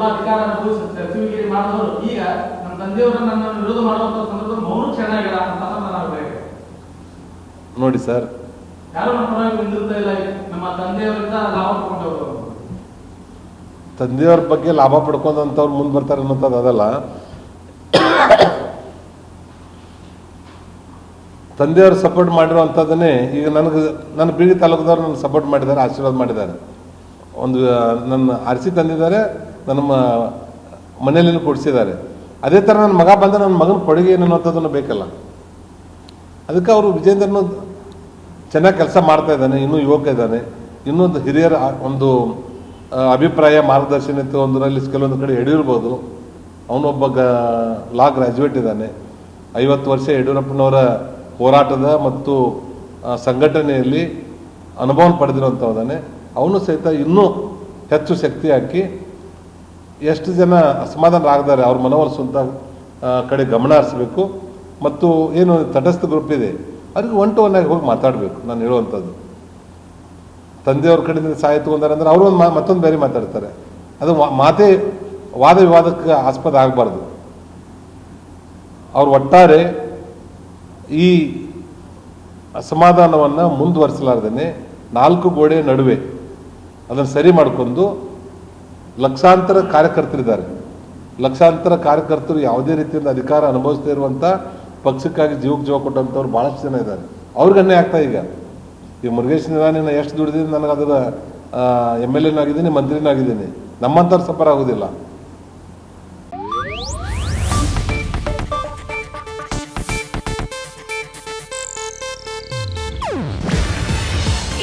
ಎಲ್ಲ ಅಧಿಕಾರ ಅನುಭವಿಸಿ ಸಚಿವಗಿರಿ ಮಾಡಿದವರು ಈಗ ನಮ್ಮ ತಂದೆಯವರು ನನ್ನ ವಿರೋಧ ಮಾಡುವಂತ ಸಂದರ್ಭದಲ್ಲಿ ಮೌನ ಚೆನ್ನಾಗಿಲ್ಲ ಅಂತ ಅಭಿಪ್ರಾಯ ನೋಡಿ ಸರ್. ಯಾರು ನಮ್ಮ ಪರವಾಗಿ ನಿಂದಿರ್ತಾ ಇಲ್ಲ ನಮ್ಮ ತಂದೆಯವರಿಂದ ಲಾಭ ಪಡ್ಕೊಂಡವರು ತಂದೆಯವ್ರ ಬಗ್ಗೆ ಲಾಭ ಪಡ್ಕೊಂಡಂಥವ್ರು ಮುಂದೆ ಬರ್ತಾರೆ ಅನ್ನೋಂಥದ್ದು ಅದಲ್ಲ. ತಂದೆಯವರು ಸಪೋರ್ಟ್ ಮಾಡಿರುವಂಥದ್ದನ್ನೇ ಈಗ ನನಗೆ ನನ್ನ ಬೀಳಿ ತಾಲೂಕದವ್ರು ನನ್ನ ಸಪೋರ್ಟ್ ಮಾಡಿದ್ದಾರೆ ಆಶೀರ್ವಾದ ಮಾಡಿದ್ದಾರೆ. ಒಂದು ನನ್ನ ಅರಸಿ ತಂದಿದ್ದಾರೆ. ನನ್ನ ಮ- ಮನೆಯಲ್ಲಿ ಕೊಡಿಸಿದ್ದಾರೆ. ಅದೇ ಥರ ನನ್ನ ಮಗ ಬಂದ ನನ್ನ ಮಗನ ಕೊಡುಗೆ ಏನು ಅನ್ನೋಂಥದ್ದನ್ನು ಬೇಕಲ್ಲ. ಅದಕ್ಕೆ ಅವರು ವಿಜೇಂದ್ರನು ಚೆನ್ನಾಗಿ ಕೆಲಸ ಮಾಡ್ತಾ ಇದ್ದಾನೆ, ಇನ್ನೂ ಯುವಕ ಇದ್ದಾನೆ. ಇನ್ನೊಂದು ಹಿರಿಯರ, ಒಂದು ಅಭಿಪ್ರಾಯ, ಮಾರ್ಗದರ್ಶನ ಇತ್ತು. ಒಂದರಲ್ಲಿ ಕೆಲವೊಂದು ಕಡೆ ಯಡಿಯೂರ್ಬೋದು ಅವನೊಬ್ಬ ಗ, ಲಾ ಗ್ರಾಜ್ಯುಯೇಟ್ ಇದ್ದಾನೆ. ಐವತ್ತು ವರ್ಷ ಯಡಿಯೂರಪ್ಪನವರ ಹೋರಾಟದ ಮತ್ತು ಸಂಘಟನೆಯಲ್ಲಿ ಅನುಭವ ಪಡೆದಿರುವಂಥವ್ದಾನೆ. ಅವನು ಸಹಿತ ಇನ್ನೂ ಹೆಚ್ಚು ಶಕ್ತಿ ಹಾಕಿ ಎಷ್ಟು ಜನ ಅಸಮಾಧಾನರಾಗಿದ್ದಾರೆ ಅವ್ರ ಮನವೊಲಿಸುವಂಥ ಕಡೆ ಗಮನ ಹರಿಸಬೇಕು. ಮತ್ತು ಏನು ತಟಸ್ಥ ಗ್ರೂಪ್ ಇದೆ ಅದಕ್ಕೆ ಒನ್ ಟು ಒನ್ ಆಗಿ ಹೋಗಿ ಮಾತಾಡಬೇಕು, ನಾನು ಹೇಳುವಂಥದ್ದು. ತಂದೆಯವ್ರ ಕಡೆಯಿಂದ ಸಹಾಯ ತಗೊಂಡಾರೆ ಅಂದ್ರೆ ಅವರು ಒಂದು ಮತ್ತೊಂದು ಬೇರೆ ಮಾತಾಡ್ತಾರೆ. ಅದು ಮಾತೇ ವಾದ ವಿವಾದಕ್ಕೆ ಆಸ್ಪದ ಆಗಬಾರ್ದು. ಅವ್ರು ಒಟ್ಟಾರೆ ಈ ಅಸಮಾಧಾನವನ್ನು ಮುಂದುವರಿಸಲಾರ್ದೇನೆ ನಾಲ್ಕು ಗೋಡೆ ನಡುವೆ ಅದನ್ನು ಸರಿ ಮಾಡಿಕೊಂಡು ಲಕ್ಷಾಂತರ ಕಾರ್ಯಕರ್ತರಿದ್ದಾರೆ. ಲಕ್ಷಾಂತರ ಕಾರ್ಯಕರ್ತರು ಯಾವುದೇ ರೀತಿಯಿಂದ ಅಧಿಕಾರ ಅನುಭವಿಸ್ತಾ ಇರುವಂಥ ಪಕ್ಷಕ್ಕಾಗಿ ಜೀವಕ್ಕೆ ಜೀವ ಕೊಟ್ಟಂಥವ್ರು ಭಾಳಷ್ಟು ಜನ ಇದ್ದಾರೆ. ಅವ್ರಿಗೆ ಅನ್ಯಾಯ ಆಗ್ತಾ ಈಗ. ಈಗ ಮುರುಗೇಶ್ ಎಷ್ಟು ದುಡಿದಿದ್ದೀನಿ ನನಗೆ ಅದರ ಎಂ ಎಲ್ ಎನಾಗಿದ್ದೀನಿ ಮಂತ್ರಿನಾಗಿದ್ದೀನಿ. ನಮ್ಮಂಥವ್ರು ಸಫರ್ ಆಗೋದಿಲ್ಲ.